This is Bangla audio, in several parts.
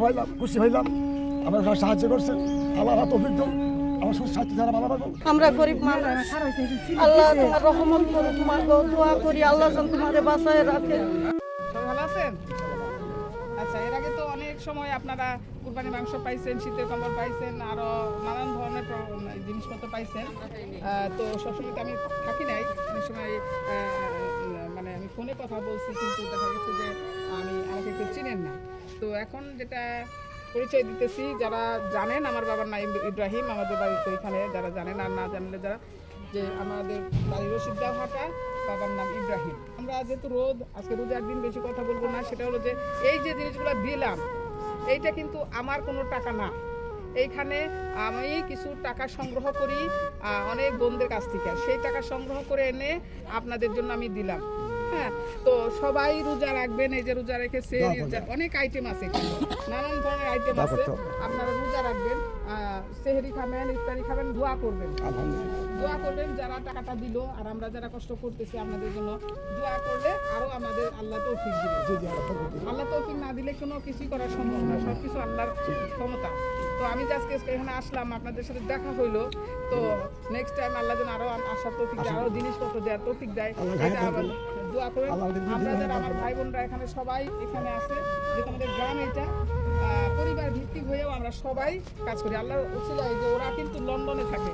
হইলাম খুশি হইলাম। আমার সাহায্য করছেন আল্লাহ হাত অভিজ্ঞ আমার আমরা গরিব মানুষ। আল্লাহ তোমার রহমত করুক মা দোয়া করি আল্লাহ যেন তোমারে বাঁচায় রাখে। সবাই ভালো আছেন? আচ্ছা এর আগে তো অনেক সময় আপনারা কুরবানি মাংস পাইছেন শীতের কম্বল পাইছেন আরও নানান ধরনের জিনিসপত্র পাইছেন। তো সবসময় তো আমি থাকি নাই অনেক সময় মানে আমি ফোনে কথা বলছি কিন্তু দেখা গেছে যে আমি আমাকে কেউ চিনেন না। তো এখন যেটা পরিচয় দিতেছি, যারা জানেন আমার বাবার নাম ইব্রাহিম, আমাদের বাড়ির তো এখানে যারা জানেন আর না জানলে যারা, যে আমাদের বাড়ির রশিদদাও হাটা বাবার নাম ইব্রাহিম। আমরা যেহেতু রোদ আজকে রোজার দিন বেশি কথা বলব না, সেটা হলো যে এই যে জিনিসগুলো দিলাম, এইটা কিন্তু আমার কোনো টাকা না। এইখানে আমি কিছু টাকা সংগ্রহ করি অনেক বোনদের কাছ থেকে। সেই টাকা সংগ্রহ করে এনে আপনাদের জন্য আমি দিলাম। হ্যাঁ তো সবাই রোজা রাখবেন এই যে রোজা রেখেছে অনেক আইটেম আছে নানান ধরনের আইটেম আছে আপনারা রোজা রাখবেন সেহরি খাবেন ইফতারি খাবেন দোয়া করবেন। দোয়া করবেন যারা টাকাটা দিল আর আমরা যারা কষ্ট করতেছি আপনাদের জন্য দোয়া করলে আরও আমাদের আল্লাহ তৌফিক দিবে। আল্লাহ তৌফিক না দিলে কোনো কিছুই করা সম্ভব না সব কিছু আল্লাহর ক্ষমতা। তো আমি যে আজকে এখানে আসলাম আপনাদের সাথে দেখা হইল। তো নেক্সট টাইম আল্লাহ যেন আরও আসার দেয় আরও জিনিসপত্র দেওয়ার তৌফিক দেয় এটা দোয়া আমাদের আমরা যারা আমার ভাই বোনরা এখানে সবাই এখানে আছে যেহেতু আমাদের গ্রাম এটা। পরিবার ভিত্তিক হয়েও আমরা সবাই কাজ করি। আল্লাহ উচিলায় যে ওরা কিন্তু লন্ডনে থাকে।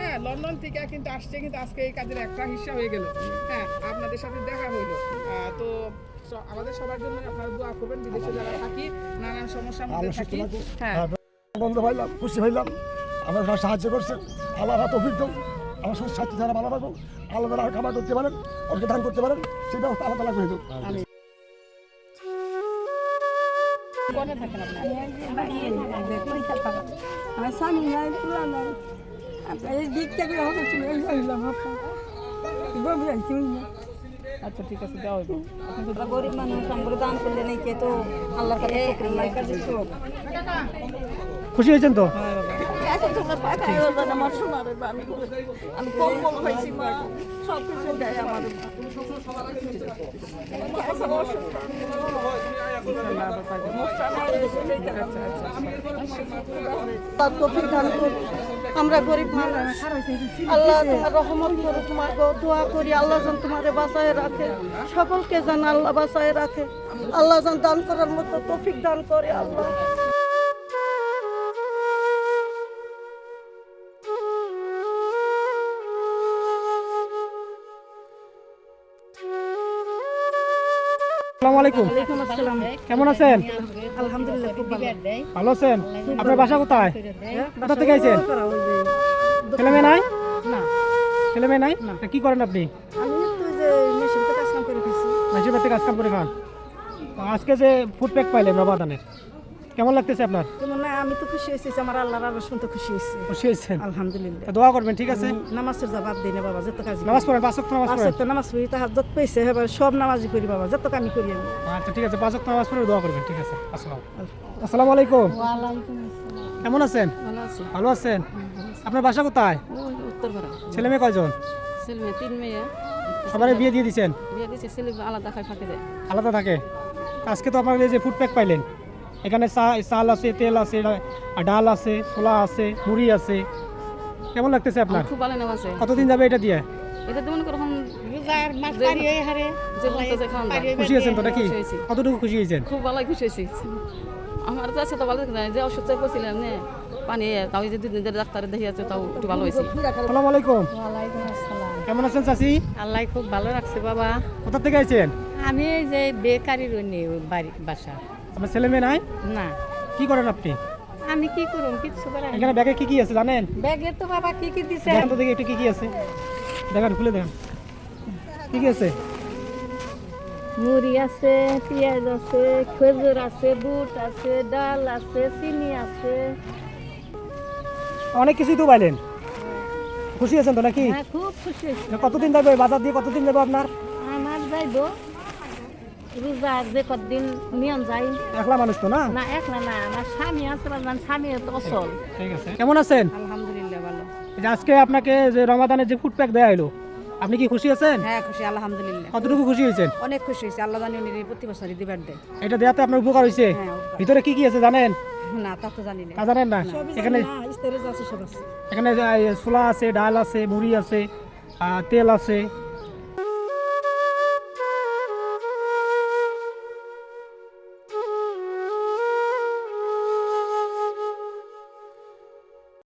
হ্যাঁ লন্ডন থেকে কিন্তু আসছে কিন্তু আজকে এই কাজের একটা হিস্সা হয়ে গেল। হ্যাঁ আপনাদের সাথে দেখা হইল। তো আমাদের সবার জন্য আপনারা দোয়া করবেন বিদেশে যারা থাকি নানান সমস্যার মধ্যে থাকি। হ্যাঁ, বন্ধু হইলাম খুশি হইলাম। আমার ঘর সাহায্য করছে। আল্লাহ হাত অভিজ্ঞ আমার সুস্থ সাহায্য ছাড়া ভালো রাখুন আল্লাহ তারা খাবার করতে পারেন ওকে দান করতে পারেন সেই ব্যবস্থা আল্লাহ তালা করে কোনে আমার স্বামী নাই নাই। এই দিক থেকে আচ্ছা ঠিক আছে গরিব মানুষ আমরা দান করলে নাই কে তো আল্লাহর কাছে আল্লাহর কাছে সব খুশি হয়েছেন তো? তোমার আমার গরিব মানুষ। আল্লাহ তোমার রহমত করুক, মা গো, দোয়া করি, আল্লাহ যেন তোমারে বাঁচায় রাখে, সকলকে যেন আল্লাহ বাঁচায় রাখে। আল্লাহ যেন দান করার মতো তৌফিক দান করে, আল্লাহ। আসসালামু আলাইকুম। কেমন আছেন? আলহামদুলিল্লাহ খুব ভালো। ভালো আছেন? আপনার বাসা কোথায়? কোথা থেকে আইছেন? ছেলে মেয়ে নাই? না। ছেলে মেয়ে নাই? কি করেন আপনি? কাজ কাম করে খান আজকে যে ফুড প্যাক পাইলেন রবাদানের কেমন লাগতেছে আপনার? না আমি তো খুশি হয়েছি আমার আল্লাহর আবার শুনতে খুশি হয়েছি। খুশি হয়েছেন আলহামদুলিল্লাহ। দোয়া করবেন ঠিক আছে? নামাজের জবাব দিই না বাবা যত কাজ নামাজ পড়েন পাঁচ ওয়াক্ত নামাজ পাঁচ পড়েন। তো নামাজ পড়ি তাহার যত পেয়েছে এবার সব নামাজই করি বাবা যত কামি করি আমি। আচ্ছা ঠিক আছে পাঁচ ওয়াক্ত নামাজ পড়ে দোয়া করবেন ঠিক আছে? আসসালাম আসসালামু আলাইকুম। কেমন আছেন? ভালো আছে। ভালো আছেন? আপনার বাসা কোথায়? ওই উত্তরপাড়া ছেলে মেয়ে কয়জন? ছেলে মেয়ে তিন মেয়ে। সবাই বিয়ে দিয়ে দিয়েছেন? বিয়ে দিয়েছে ছেলে আলাদা খাই ফাঁকে দেয়। আলাদা থাকে? আজকে তো আপনার এই যে ফুড প্যাক পাইলেন। এখানে চা- চাল আছে তেল আছে ডাল আছে ছোলা আছে মুড়ি আছে। কেমন লাগতেছে আপনার? খুব ভালো নাম আছে কতদিন যাবে এটা দিয়ে? এটা তো মনে করো এখন যে বলতে যে খাওয়া যায়। খুশি হয়েছেন তো নাকি। কতটুকু খুশি হয়েছেন? খুব ভালো খুশি হয়েছি। আমার তো আছে তো ভালো যে চাই করছিলাম নে পানি তাও যে দুদিন ধরে ডাক্তারে দেখে আছে তাও একটু ভালো হয়েছে। আসসালামু আলাইকুম। কেমন আছেন চাচি? আল্লাহ খুব ভালো রাখছে বাবা। কোথা থেকে আইছেন? আমি এই যে বেকারির বাড়ি বাসা। আপনার ছেলে মেয়ে নাই? না। কি করেন আপনি? আমি কি করুন কিচ্ছু করার এখানে ব্যাগে কি কি আছে জানেন? ব্যাগে তো বাবা কি কি দিছে? দেখেন তো দেখি একটু কি কি আছে। দেখেন খুলে দেখেন। কি কি আছে? মুড়ি আছে পেঁয়াজ আছে খেজুর আছে বুট আছে ডাল আছে চিনি আছে। অনেক কিছুই তো পাইলেন। খুশি আছেন তো নাকি? হ্যাঁ খুব খুশি কতদিন যাবে বাজার দিয়ে? কতদিন যাবে আপনার? আমার যাইব। রোজা যে কদিন নিয়ম যাই একলা মানুষ তো না? না এক না আমার স্বামী আছে আমার স্বামী তো অসল ঠিক আছে। কেমন আছেন? আলহামদুলিল্লাহ ভালো। আজকে আপনাকে যে রমাদানের যে ফুড প্যাক দেওয়া হলো আপনি কি খুশি আছেন? হ্যাঁ খুশি আলহামদুলিল্লাহ। কতটুকু খুশি হয়েছেন? অনেক খুশি হয়েছে আল্লাহ জানি উনি প্রতি বছরই দিবার দেয়। এটা দেওয়াতে আপনার উপকার হয়েছে? হ্যাঁ, ভিতরে কি কি আছে জানেন? না তা তো জানি না। তা জানেন না? এখানে সব এখানে ছোলা আছে ডাল আছে মুড়ি আছে আহ, তেল আছে।